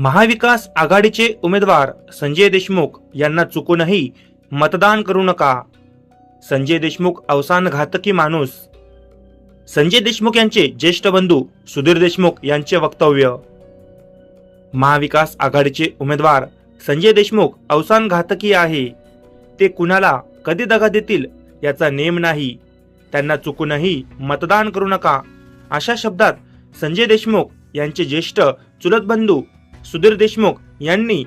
महाविकास आघाडीचे उमेदवार संजय देशमुख यांना चुकूनही मतदान करू नका. संजय देशमुख अवसान घातकी माणूस. संजय देशमुख यांचे ज्येष्ठ बंधू सुधीर देशमुख यांचे वक्तव्य. महाविकास आघाडीचे उमेदवार संजय देशमुख अवसान घातकी आहे. ते कुणाला कधी दगा देतील याचा नेम नाही. त्यांना चुकूनही मतदान करू नका. अशा शब्दात संजय देशमुख यांचे ज्येष्ठ चुलत बंधू सुधीर देशमुख यांनी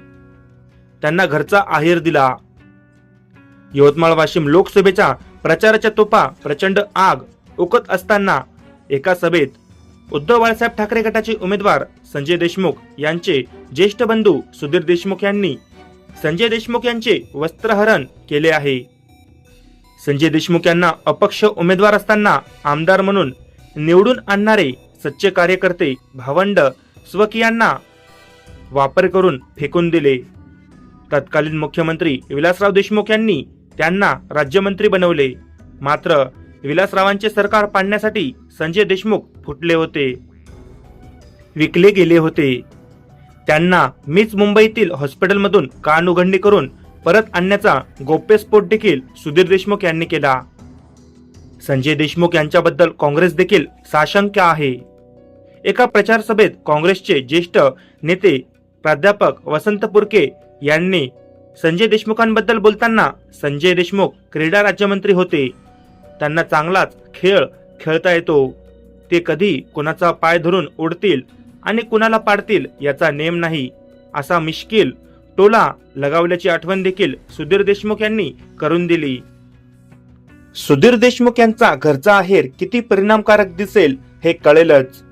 त्यांना घरचा आहेर दिला. यवतमाळ वाशिम लोकसभेच्या प्रचाराच्या तोपा प्रचंड आग ओकत असताना एका सभेत उद्धव बाळासाहेब ठाकरे गटाचे उमेदवार संजय देशमुख यांचे ज्येष्ठ बंधू सुधीर देशमुख यांनी संजय देशमुख यांचे वस्त्रहरण केले आहे. संजय देशमुख यांना अपक्ष उमेदवार असताना आमदार म्हणून निवडून आणणारे सच्चे कार्यकर्ते भावंड स्वकीयांना वापर करून फेकून दिले. तत्कालीन मुख्यमंत्री विलासराव देशमुख यांनी त्यांना राज्यमंत्री बनवले. मात्र विलासरावांचे सरकार पाडण्यासाठी संजय देशमुख फुटले होते. विकले गेले होते. त्यांना मीच मुंबईतील हॉस्पिटलमधून कानउघडणी करून परत आणण्याचा गोप्यस्फोट देखील सुधीर देशमुख यांनी केला. संजय देशमुख यांच्याबद्दल काँग्रेस देखील साशंक्य आहे. एका प्रचार सभेत काँग्रेसचे ज्येष्ठ नेते प्राध्यापक वसंत पुरके यांनी संजय देशमुखांबद्दल बोलताना संजय देशमुख क्रीडा राज्यमंत्री होते. त्यांना चांगलाच खेळ खेळता येतो. ते कधी कुणाचा पाय धरून उडतील आणि कुणाला पाडतील याचा नेम नाही. असा मिश्किल टोला लगावल्याची आठवण देखील सुधीर देशमुख यांनी करून दिली. सुधीर देशमुख यांचा घरचा आहेर किती परिणामकारक दिसेल हे कळेलच.